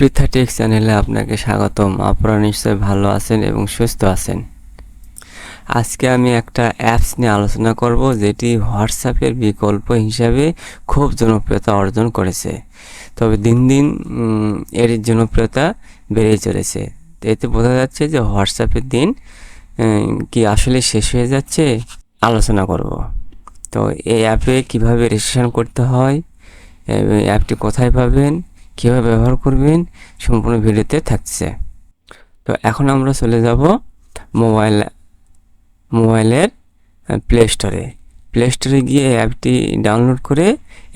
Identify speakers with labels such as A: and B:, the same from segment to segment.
A: পৃথাটেক চ্যানেলে আপনাকে স্বাগতম। আপনারা নিশ্চয়ই ভালো আছেন এবং সুস্থ আছেন। আজকে আমি একটা অ্যাপস নিয়ে আলোচনা করব, যেটি হোয়াটসঅ্যাপের বিকল্প হিসাবে খুব জনপ্রিয়তা অর্জন করেছে। তবে দিন দিন এর জনপ্রিয়তা বেড়েই চলেছে। এতে বোঝা যাচ্ছে যে হোয়াটসঅ্যাপের দিন কি আসলে শেষ হয়ে যাচ্ছে? আলোচনা করব। তো এই অ্যাপে কীভাবে রেজিস্ট্রেশন করতে হয়? অ্যাপটি কোথায় পাবেন? কীভাবে ব্যবহার করবেন সম্পূর্ণ ভিডিওতে থাকছে। তো এখন আমরা চলে যাব মোবাইল, মোবাইলের প্লে স্টোরে প্লে স্টোরে গিয়ে অ্যাপটি ডাউনলোড করে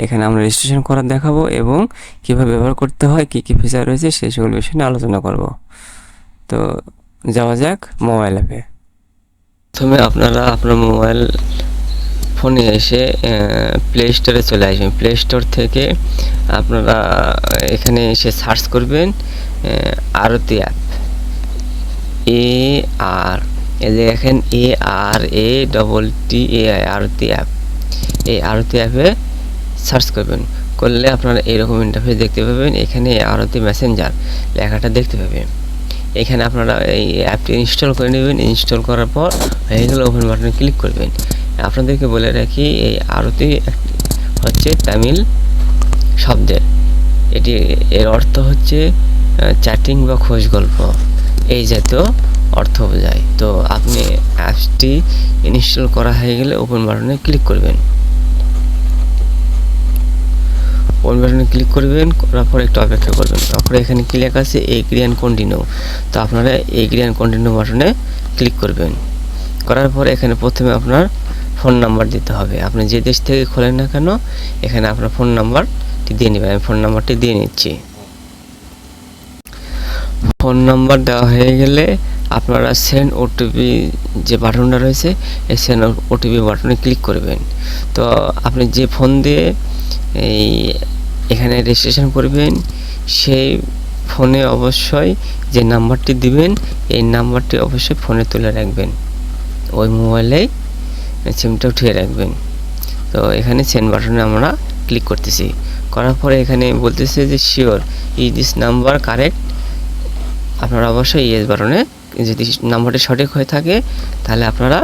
A: এখানে আমরা রেজিস্ট্রেশন করা দেখাবো এবং কীভাবে ব্যবহার করতে হয়, কী কী ফিচার রয়েছে, সেই সকল বিষয় আলোচনা করব। তো যাওয়া যাক মোবাইল অ্যাপে প্রথমে আপনারা আপনার মোবাইল ফোনে এসে প্লে স্টোরে চলে আসবেন। প্লে স্টোর থেকে আপনারা, এখানে এসে সার্চ করবেন আরতি অ্যাপ এ আর দেখেন A R A double T A I Arattai app এই আরতি অ্যাপে সার্চ করবেন। করলে আপনারা এরকম ইন্টারফেস দেখতে পাবেন। এখানে আরতি মেসেঞ্জার লেখাটা দেখতে পাবেন। এখানে আপনারা এই অ্যাপটি ইনস্টল করে নেবেন। ইনস্টল করার পর হয়ে গেলে ওপেন বাটনে ক্লিক করবেন। আপনাদেরকে বলে রাখি, এই আরতি হচ্ছে তামিল শব্দের। এটি, এর অর্থ হচ্ছে চ্যাটিং বা খোঁজ গল্প। এই জাতীয় অর্থ বোঝায়। তো আপনি অ্যাপসটি ইনস্টল করা হয়ে গেলে ওপেন বাটনে ক্লিক করবেন। ওপেন বাটনে ক্লিক করবেন, করার পর একটু অপেক্ষা করবেন। তারপরে এখানে কি লেখা আছে? এগ্রি অ্যান্ড কন্টিনিউ তো আপনারা এগ্রি অ্যান্ড কন্টিনিউ বাটনে ক্লিক করবেন। করার পর এখানে প্রথমে আপনার ফোন নাম্বার দিতে হবে। আপনি যে দেশ থেকে খোলেন না কেন, এখানে আপনার ফোন নাম্বারটি দিয়ে নেবেন। আমি ফোন নাম্বারটি দিয়ে নিচ্ছি। ফোন নাম্বার দেওয়া হয়ে গেলে আপনারা সেন্ড ওটিপি যে বাটনটা রয়েছে, এই সেন্ড ওটিপি বাটনে ক্লিক করবেন। তো আপনি যে ফোন দিয়ে এই এখানে রেজিস্ট্রেশন করবেন, সেই ফোনে অবশ্যই যে নাম্বারটি দিবেন, এই নাম্বারটি অবশ্যই ফোনে তুলে রাখবেন। ওই মোবাইলেই সিমটা উঠিয়ে রাখবেন। তো এখানে সেন্ড বাটনে আমরা ক্লিক করতেছি। করার পরে এখানে বলতেছে যে sure is this number correct আপনারা অবশ্যই ইয়েস বাটনে যদি নাম্বারটি সঠিক হয়ে থাকে, তাহলে আপনারা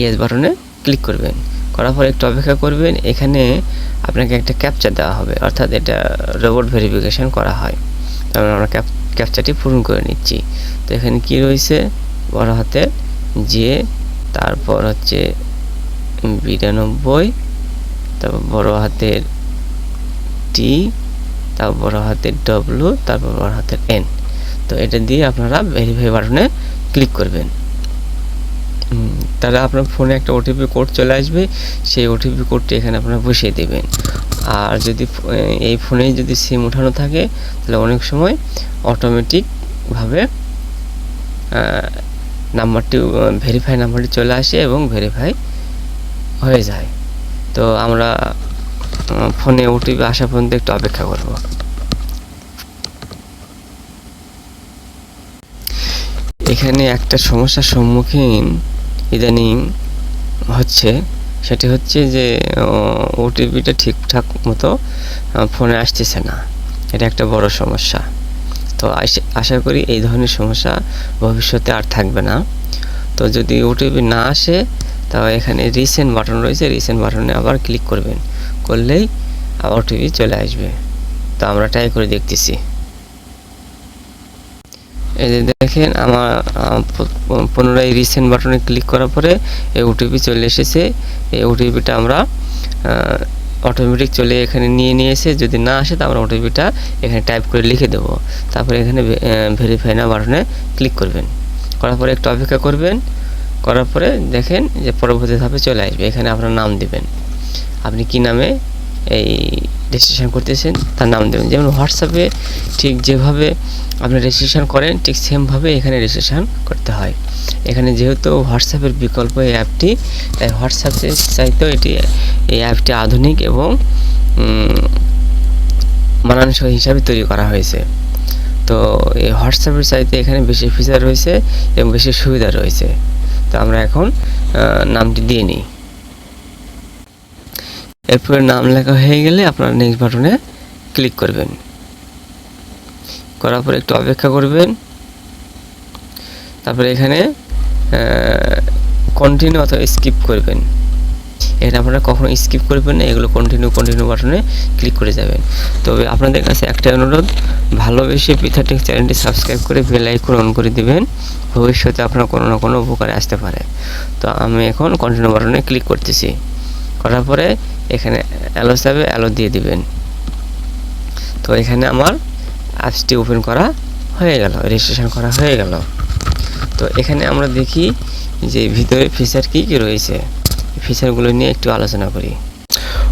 A: ইয়েস বাটনে ক্লিক করবেন। করার পর একটু অপেক্ষা করবেন, এখানে আপনাকে একটা ক্যাপচার দেওয়া হবে। অর্থাৎ এটা রোবট ভেরিফিকেশন করা হয়। তারপর আমরা ক্যাপ ক্যাপচারটি পূরণ করে নিচ্ছি। তো এখানে কি রয়েছে? বড় হাতের যে তারপর হচ্ছে বিরানব্বই, তারপর বড় হাতের টি তারপর বড় হাতের ডব্লু তারপর বড় হাতের এন তো এটা দিয়ে আপনারা ভেরিফাই বাটনে ক্লিক করবেন। তাহলে আপনার ফোনে একটা ওটিপি কোড চলে আসবে, সেই ওটিপি কোডটি এখানে আপনারা বসিয়ে দেবেন। আর যদি এই ফোনে যদি সিম ওঠানো থাকে, তাহলে অনেক সময় অটোমেটিকভাবে নাম্বারটি ভেরিফাই নাম্বারটি চলে আসে এবং ভেরিফাই হয়ে যায়। তো আমরা ফোনে ওটিপি আসা পর্যন্ত একটু অপেক্ষা করব। এখানে একটা সমস্যার সম্মুখীন ইদানিং হচ্ছে, সেটি হচ্ছে যে ওটিপিটা ঠিকঠাক মতো ফোনে আসতেছে না। এটা একটা বড় সমস্যা। তো আশা করি এই ধরনের সমস্যা ভবিষ্যতে আর থাকবে না। তো যদি ওটিপি না আসে তাও এখানে রিসেন্ট বাটন রয়েছে রিসেন্ট বাটনে আবার ক্লিক করবেন। করলেই আবার ওটিপি চলে আসবে। তো আমরা ট্রাই করে দেখতেছি। এই যে দেখেন, আমার পুনরায় রিসেন্ট বাটনে ক্লিক করার পরে এই ওটিপি চলে এসেছে। এই ওটিপিটা আমরা অটোমেটিক চলে এখানে নিয়ে নিয়ে এসে যদি না আসে, তো আমরা ওটিপিটা এখানে টাইপ করে লিখে দেবো। তারপরে এখানে ভেরিফাই না বাটনে ক্লিক করবেন। করার পরে একটু অপেক্ষা করবেন, করার পরে দেখেন যে পরবর্তী ধাপে চলে আসবে। এখানে আপনার নাম দিবেন। আপনি কি নামে এই রেজিস্ট্রেশন করতেছেন, তার নাম দেবেন। যেমন হোয়াটসঅ্যাপে ঠিক যেভাবে আপনি রেজিস্ট্রেশন করেন, ঠিক সেমভাবে এখানে রেজিস্ট্রেশন করতে হয়। এখানে যেহেতু হোয়াটসঅ্যাপের বিকল্প এই অ্যাপটি, তাই হোয়াটসঅ্যাপের চাইতেও এটি, এই অ্যাপটি আধুনিক এবং মানানসই হিসাবে তৈরি করা হয়েছে। তো এই হোয়াটসঅ্যাপের চাইতে এখানে বেশি ফিচার রয়েছে এবং বেশি সুবিধা রয়েছে। তো আমরা এখন নামটি দিয়ে নিই। এরপরে নাম লেখা হয়ে গেলে আপনারা নেক্সট বাটনে ক্লিক করবেন। করার পরে একটু অপেক্ষা করবেন। তারপরে এখানে কন্টিনিউ অথবা স্কিপ করবেন। এখানে আপনারা কখনো স্কিপ করবেন না, এগুলো কন্টিনিউ কন্টিনিউ বাটনে ক্লিক করে যাবেন। তবে আপনাদের কাছে একটা অনুরোধ, ভালোবেসে পিথাটেক চ্যানেলটি সাবস্ক্রাইব করে বেল আইকন অন করে দিবেন, ভবিষ্যতে আপনার কোনো না কোনো উপকারে আসতে পারে। তো আমি এখন কন্টিনিউ বাটনে ক্লিক করতেছি। করার পরে এখানে অ্যালো যাবে অ্যালো দিয়ে দিবেন। তো এখানে আমার অ্যাপসটি ওপেন করা হয়ে গেল রেজিস্ট্রেশন করা হয়ে গেল। তো এখানে আমরা দেখি যে ভিতরে ফিচার কী কী রয়েছে। ফিচারগুলো নিয়ে একটু আলোচনা করি।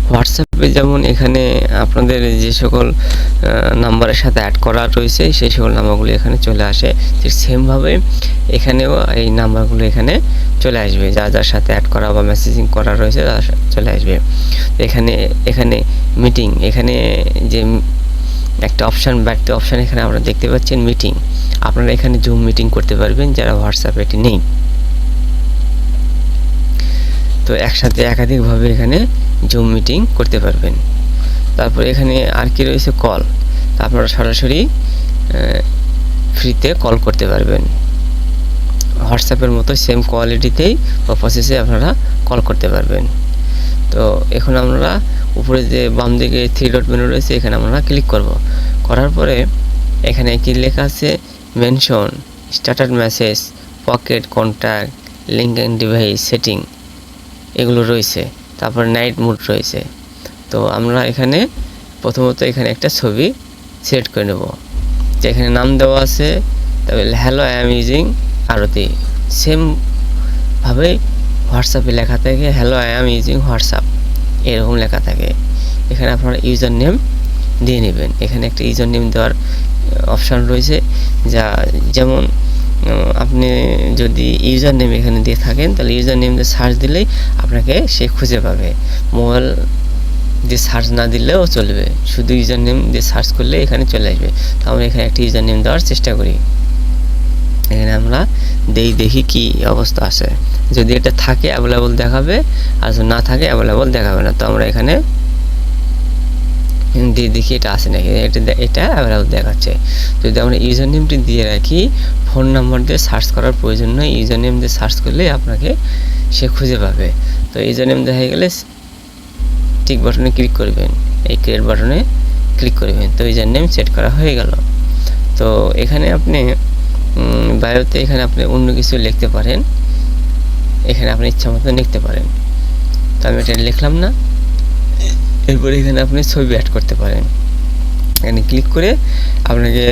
A: হোয়াটসঅ্যাপে যেমন এখানে আপনাদের যে সকল নাম্বারের সাথে অ্যাড করা রয়েছে, সেই সকল নাম্বারগুলো এখানে চলে আসে। ঠিক সেমভাবে এখানেও এই নাম্বারগুলো এখানে চলে আসবে। যা যার সাথে অ্যাড করা বা মেসেজিং করা রয়েছে, তার চলে আসবে। এখানে এখানে মিটিং এখানে যে একটা অপশান বাড়তি অপশান এখানে আপনারা দেখতে পাচ্ছেন মিটিং আপনারা এখানে জুম মিটিং করতে পারবেন, যারা হোয়াটসঅ্যাপে এটি নেই। তো একসাথে একাধিকভাবে এখানে জুম মিটিং করতে পারবেন। তারপর এখানে আর কি রয়েছে কল আপনারা সরাসরি ফ্রিতে কল করতে পারবেন। হোয়াটসঅ্যাপের মতো সেম কোয়ালিটিতেই বা প্রসেসে আপনারা কল করতে পারবেন। তো এখন আমরা উপরে যে বাম দিকে থ্রি ডট মেনু রয়েছে, এখানে আমরা ক্লিক করব। করার পরে এখানে কি লেখা আছে? Mention starter message pocket contact link and device setting এগুলো রয়েছে। তারপর নাইট মুড রয়েছে। তো আমরা এখানে প্রথমত এখানে একটা ছবি সিলেক্ট করে নেব। যে এখানে নাম দেওয়া আছে, তবে hello I am using Arattai. সেমভাবে হোয়াটসঅ্যাপে লেখা থাকে hello I am using WhatsApp এরকম লেখা থাকে। এখানে আপনারা ইউজার নেম দিয়ে নেবেন। এখানে একটা ইউজার নেম দেওয়ার অপশান রয়েছে, যা যেমন আপনি যদি ইউজার নেম এখানে দিয়ে থাকেন, তাহলে ইউজার নেম দিয়ে সার্চ দিলেই আপনাকে সে খুঁজে পাবে। মোবাইল দিয়ে সার্চ না দিলেও চলবে। শুধু ইউজার নেম দিয়ে সার্চ করলে এখানে চলে আসবে। তো আমরা এখানে একটা ইউজার নেম দেওয়ার চেষ্টা করি। এখানে আমরা দেই, দেখি কি অবস্থা আছে। যদি এটা থাকে অ্যাভেলেবল দেখাবে। আর না থাকে অ্যাভেলেবল দেখাবে না। তো আমরা এখানে দিয়ে দেখি এটা আসে নাকি? এটা এটা অ্যাভেলেবল দেখাচ্ছে। যদি আমরা ইউজার নেমটি দিয়ে রাখি, ফোন নাম্বার দিয়ে সার্চ করার প্রয়োজন নয় ইউজার নেম দিয়ে সার্চ করলে আপনাকে সে খুঁজে পাবে। তো ইউজার নেম দেখা গেলে টিক বাটনে ক্লিক করবেন। এই ক্রিয়েট বাটনে ক্লিক করবেন। তো ইউজার নেম সেট করা হয়ে গেল। তো এখানে আপনি বায়োতে এখানে আপনি অন্য কিছু লিখতে পারেন। এখানে আপনি ইচ্ছা মতো লিখতে পারেন। তো আমি এটা লিখলাম না। এরপরে এখানে আপনি ছবি অ্যাড করতে পারেন। এখানে ক্লিক করে আপনাকে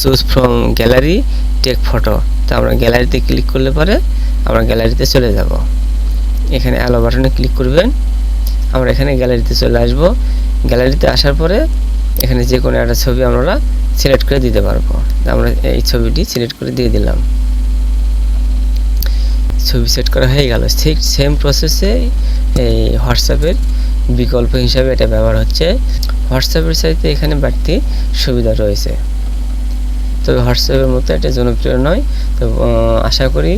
A: choose from gallery take photo তো আমরা গ্যালারিতে ক্লিক করলে পরে আমরা গ্যালারিতে চলে যাব। এখানে অ্যালো বাটনে ক্লিক করবেন। আমরা এখানে গ্যালারিতে চলে আসব। গ্যালারিতে আসার পরে এখানে যে কোনো একটা ছবি আমরা সিলেক্ট করে দিতে পারব। আমরা এই ছবিটি সিলেক্ট করে দিয়ে দিলাম। ছবি সেট করা হয়ে গেল। ঠিক সেম প্রসেসে এই হোয়াটসঅ্যাপের বিকল্প হিসাবে এটা ব্যবহার হচ্ছে। হোয়াটসঅ্যাপের সাথে এখানে বাড়তি সুবিধা রয়েছে। তবে হোয়াটসঅ্যাপের মতো এটা জনপ্রিয় নয়। তো আশা করি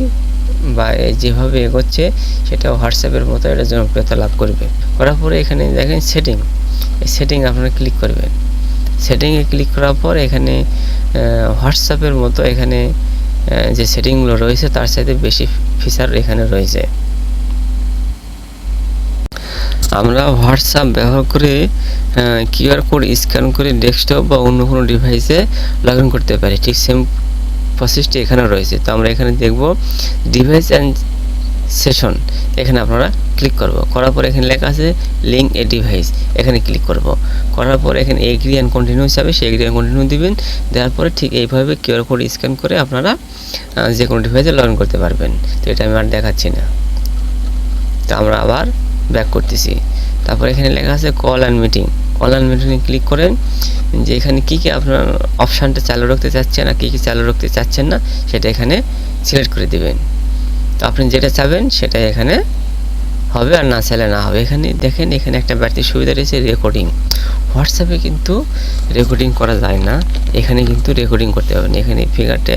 A: বা যেভাবে এগোচ্ছে সেটা হোয়াটসঅ্যাপের মতো এটা জনপ্রিয়তা লাভ করবে। করার পরে এখানে দেখেন সেটিং এই সেটিং আপনারা ক্লিক করবেন। সেটিংয়ে ক্লিক করার পর এখানে হোয়াটসঅ্যাপের মতো এখানে যে সেটিংগুলো রয়েছে, তার সাথে বেশি ফিচার এখানে রয়েছে। আমরা হোয়াটসঅ্যাপ ব্যবহার করে কিউআর কোড স্ক্যান করে ডেস্কটপ বা অন্য কোনো ডিভাইসে লগ করতে পারি। ঠিক সেম প্রসেসটি এখানে রয়েছে। তো আমরা এখানে দেখব ডিভাইস অ্যান্ড সেশন এখানে আপনারা ক্লিক করব। করার পর এখানে লেখা আছে লিঙ্ক এ ডিভাইস এখানে ক্লিক করব। করার পর এখানে এগ্রি অ্যান্ড কন্টিনিউ হিসাবে সেই এগ্রি অ্যান্ড কন্টিনিউ দিবেন। দেওয়ার পরে ঠিক এইভাবে কিউআর কোড স্ক্যান করে আপনারা যে কোনো ডিভাইসে লগ করতে পারবেন। তো এটা আমি আর দেখাচ্ছি না। তো আমরা আবার ব্যাক করতেছি। তারপর এখানে লেখা আছে call and meeting call and মিটিংয়ে ক্লিক করেন যে এখানে কী কী আপনার অপশানটা চালু রাখতে চাচ্ছেন আর কী কী চালু রাখতে চাচ্ছেন না, সেটা এখানে সিলেক্ট করে দিবেন। তো আপনি যেটা চাবেন সেটা এখানে হবে আর না চাইলে না হবে। এখানে দেখেন এখানে একটা বাড়তি সুবিধা রয়েছে রেকর্ডিং হোয়াটসঅ্যাপে কিন্তু রেকর্ডিং করা যায় না। এখানে কিন্তু রেকর্ডিং করতে হবে না। এখানে ফিগারটা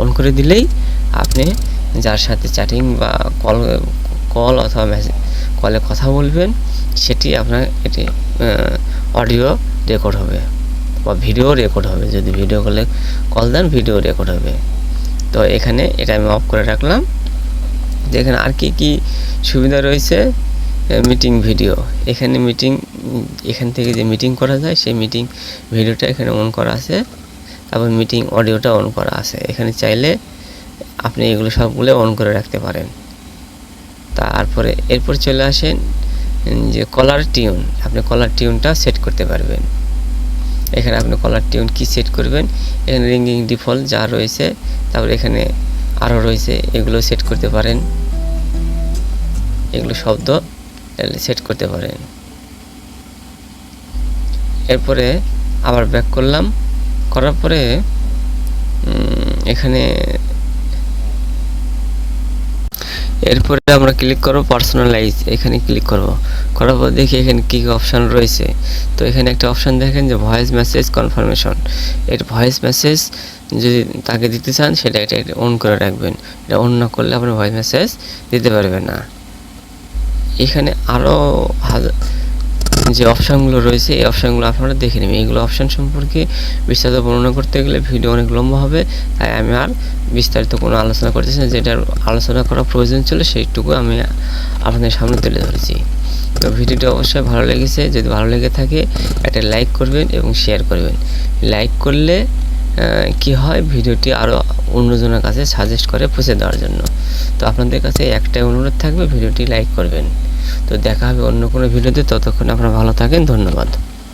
A: অন করে দিলেই আপনি যার সাথে চ্যাটিং বা কল কল অথবা মেসেজ কলে কথা বলবেন, সেটি আপনার এটি অডিও রেকর্ড হবে বা ভিডিও রেকর্ড হবে। যদি ভিডিও কলে কল দেন ভিডিও রেকর্ড হবে। তো এখানে এটা আমি অফ করে রাখলাম। যেখানে আর কি কি সুবিধা রয়েছে মিটিং ভিডিও এখানে মিটিং এখান থেকে যে মিটিং করা যায়, সেই মিটিং ভিডিওটা এখানে অন করা আছে তারপর মিটিং অডিওটা অন করা আছে। এখানে চাইলে আপনি এগুলো সবগুলো অন করে রাখতে পারেন। তারপরে এরপর চলে আসেন যে কলার টিউন। আপনি কলার টিউনটা সেট করতে পারবেন। এখানে আপনি কলার টিউন কি সেট করবেন? এখানে রিঙ্গিং ডিফল্ট যা রয়েছে, তারপরে এখানে আরও রয়েছে, এগুলো সেট করতে পারেন। এগুলো শব্দ সেট করতে পারেন। এরপরে আবার ব্যাক করলাম। করার পরে এখানে এরপরে আমরা ক্লিক করব পার্সোনালাইজ এখানে ক্লিক করব। করার পর দেখি এখানে কী অপশান রয়েছে। তো এখানে একটা অপশান দেখেন যে ভয়েস মেসেজ কনফার্মেশন এর ভয়েস মেসেজ যদি তাকে দিতে চান, সেটা এটা অন করে রাখবেন। এটা অন না করলে আপনি ভয়েস মেসেজ দিতে পারবেন না। এখানে আরও হাজার যে অপশানগুলো রয়েছে, এই অপশানগুলো আপনারা দেখে নেবেন। এইগুলো অপশান সম্পর্কে বিস্তারিত বর্ণনা করতে গেলে ভিডিও অনেক লম্বা হবে, তাই আমি আর বিস্তারিত কোনো আলোচনা করতেছি না। যেটার আলোচনা করা প্রয়োজন ছিল, সেইটুকু আমি আপনাদের সামনে তুলে ধরেছি। তো ভিডিওটি অবশ্যই ভালো লেগেছে। যদি ভালো লেগে থাকে, একটা লাইক করবেন এবং শেয়ার করবেন। লাইক করলে কি হয়? ভিডিওটি আরও অন্যজনের কাছে সাজেস্ট করে পৌঁছে দেওয়ার জন্য। তো আপনাদের কাছে একটাই অনুরোধ থাকবে, ভিডিওটি লাইক করবেন। তো দেখা হবে অন্য কোনো ভিডিওতে ততক্ষণ আপনারা ভালো থাকেন ধন্যবাদ।